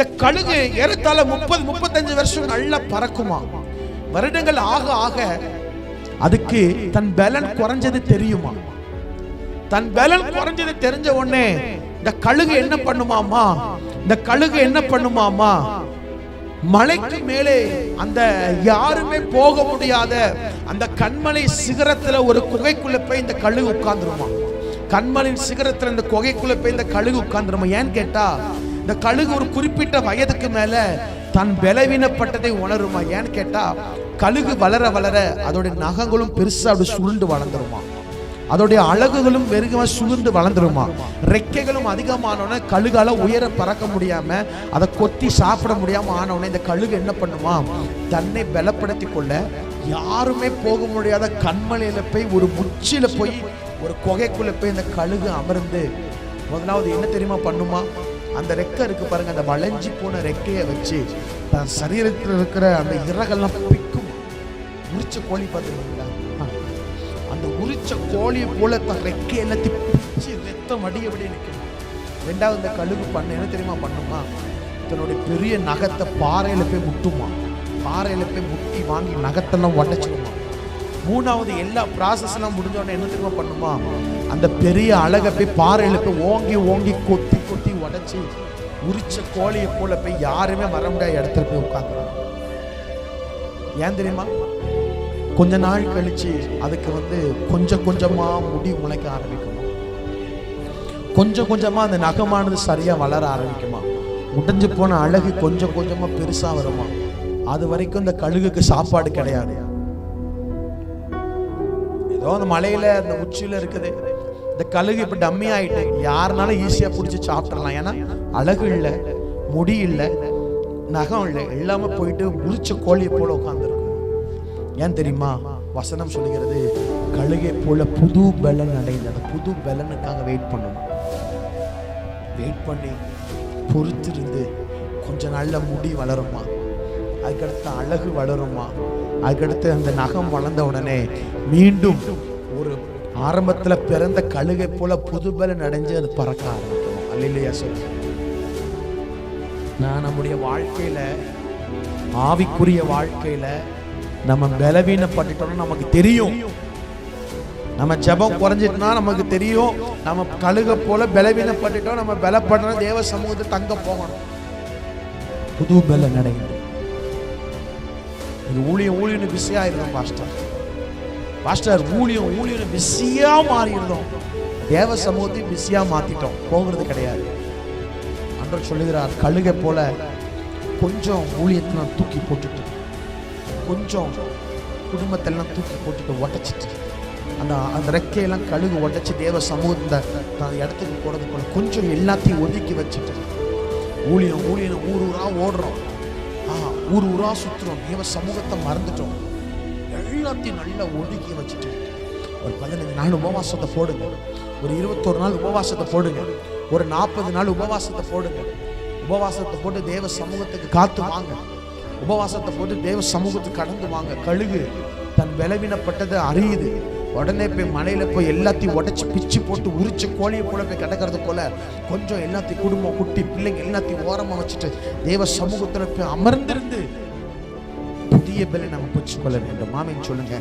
இந்த கழுகு ஏறத்தாழ முப்பது முப்பத்தஞ்சு வருஷம் நல்லா பறக்குமா? வருடங்கள் ஆக ஆக அதுக்கு தன் பலன் குறைஞ்சது தெரியுமா? தன் பலன் குறைஞ்சது தெரிஞ்ச உடனே இந்த கழுகு என்ன பண்ணுமாமா இந்த கழுகு என்ன பண்ணுமாமா மலைக்கு மேலே அந்த யாருமே போக முடியாத அந்த கண்மலை சிகரத்துல ஒரு குகைக்குள்ள போய் இந்த கழுகு உட்கார்ந்துருமா? கண்மலின் சிகரத்துல இந்த குகைக்குள்ள போய் இந்த கழுகு உட்கார்ந்துருமா? ஏன்னு கேட்டா இந்த கழுகு ஒரு குறிப்பிட்ட வயதுக்கு மேல தன் பலவீனப்பட்டதை உணருமா? ஏன்னு கேட்டா கழுகு வளர வளர அதோடைய நகங்களும் பெருசா அப்படி சுருண்டு வளர்ந்துருமா? அதோடைய அழகுகளும் வெறுகமா சுருண்டு வளர்ந்துருமா? ரெக்கைகளும் அதிகமானோடனே கழுகால உயர பறக்க முடியாம அதை கொத்தி சாப்பிட முடியாம ஆனவுடனே இந்த கழுகு என்ன பண்ணுமா? தன்னை பலப்படுத்தி கொள்ள யாருமே போக முடியாத கண்மலையில போய் ஒரு முச்சில போய் ஒரு குகைக்குள்ள போய் இந்த கழுகு அமர்ந்து முதலாவது என்ன தெரியுமா பண்ணுமா? அந்த ரெக்கை இருக்கு பாருங்க அந்த வளைஞ்சி போன ரெக்கையை வச்சு தன் சரீரத்தில் இருக்கிற அந்த இறகெல்லாம் பிக்கும். உரிச்ச கோழி பார்த்துருக்கீங்களா? அந்த உரிச்ச கோழியை போல தன் ரெக்கை எல்லாத்தையும் பிச்சு ரத்தம் வடிய நிற்கும். ரெண்டாவது இந்த கழுகு பண்ண என்ன தெரியுமா பண்ணுமா? தன்னுடைய பெரிய நகத்தை பாறையில் போய் முட்டுமா? பாறையில் போய் முட்டி வாங்கி நகத்தெல்லாம் உடச்சிடுமா? மூணாவது எல்லா ப்ராசஸ்லாம் முடிஞ்சோடனே என்ன தெரியுமா பண்ணுமா? அந்த பெரிய அழகை போய் பாறையில் போய் ஓங்கி ஓங்கி கொத்தி கொத்தி உடைச்சி உரிச்ச கோழியை போல போய் யாருமே வர முடியாத இடத்துல போய் உட்காந்துறாங்க ஏன் தெரியுமா? கொஞ்ச நாள் கழிச்சு அதுக்கு வந்து கொஞ்சம் கொஞ்சமா முடி முளைக்க ஆரம்பிக்குமா? கொஞ்சம் கொஞ்சமா அந்த நகமானது சரியா வளர ஆரம்பிக்குமா? உடைஞ்சு போன அழகு கொஞ்சம் கொஞ்சமா பெருசா வருமா? அது வரைக்கும் இந்த கழுகுக்கு சாப்பாடு கிடையாது. ஏதோ அந்த மலையில அந்த உச்சியில இருக்குது. இந்த கழுகு இப்போ டம்மி ஆகிட்டு யாருனாலும் ஈஸியாக பிடிச்சி சாப்பிட்றலாம் ஏன்னா அழகு இல்லை முடி இல்லை நகம் இல்லை எல்லாமே போயிட்டு முடிச்ச கோழியை போல உட்காந்துருக்கும் ஏன் தெரியுமா? வசனம் சொல்லுகிறது கழுகை போல புது பலன் அடைந்த அந்த புது பலனுக்காக வெயிட் பண்ணணும் வெயிட் பண்ணி பொறுத்திருந்து கொஞ்சம் நல்ல முடி வளருமா? அதுக்கடுத்து அழகு வளருமா? அதுக்கடுத்து அந்த நகம் வளர்ந்த உடனே மீண்டும் ஒரு ஆரம்பத்தில் பிறந்த கழுகை போல புதுபலன் அடைஞ்சு அது பறக்க ஆரம்பிக்கும் அல்லையா சொல்ல நான் நம்முடைய வாழ்க்கையில் ஆவிக்குரிய வாழ்க்கையில் நம்ம பலவீனப்பட்டுட்டோம்னா நமக்கு தெரியும். நம்ம ஜெபம் குறைஞ்சிட்டுனா நமக்கு தெரியும். நம்ம கழுக போல பலவீனப்பட்டுட்டோம் நம்ம பலப்படணும் தேவ சமூகத்தை தங்க போகணும். புது பலன் அடைந்து இது ஊழியம் ஊழியன்னு பிஸியாக இருக்கும் பாஸ்டர். பாஸ்டர் ஊழியம் ஊழியம் பிஸியாக மாறியிருந்தோம். தேவ சமூகத்தையும் பிஸியாக மாற்றிட்டோம் போகிறது கிடையாது. அன்றர் சொல்லுகிறார் கழுகை போல கொஞ்சம் ஊழியத்தை நான் தூக்கி போட்டுட்டு கொஞ்சம் குடும்பத்தெல்லாம் தூக்கி போட்டுட்டு உடச்சிட்டு அந்த அந்த ரெக்கையெல்லாம் கழுகு உடச்சி தேவ சமூகத்தை தான் இடத்துக்கு போகிறது போல கொஞ்சம் எல்லாத்தையும் ஒதுக்கி வச்சுட்டு ஊழியம் ஊழியம் ஊர் ஊராக ஓடுறோம். ஆ ஊர் ஊராக சுற்றுறோம் தேவ சமூகத்தை மறந்துட்டோம். எல்லாத்தையும் நல்லா ஒதுக்கி வச்சுட்டு ஒரு பதினஞ்சு நாள் உபவாசத்தை போடுங்க. ஒரு இருபத்தோரு நாள் உபவாசத்தை போடுங்க. ஒரு நாற்பது நாள் உபவாசத்தை போடுங்க. உபவாசத்தை போட்டு தேவ சமூகத்துக்கு காத்து வாங்க. உபவாசத்தை போட்டு தேவ சமூகத்துக்கு கடந்து வாங்க. கழுகு தன் விளவினப்பட்டதை அறியுது. உடனே போய் மலையில் போய் எல்லாத்தையும் உடச்சி பிச்சு போட்டு உரிச்சு கோழியை போல போய் கிடக்கிறது போல கொஞ்சம் எல்லாத்தையும் குடும்பம் குட்டி பிள்ளைங்க எல்லாத்தையும் ஓரமாக வச்சுட்டு தேவ சமூகத்தில் போய் அமர்ந்திருந்து பெரிய பலனை நம்ம பெற்றுக்கொள்ள வேண்டும். மாமின் சொல்லுங்க.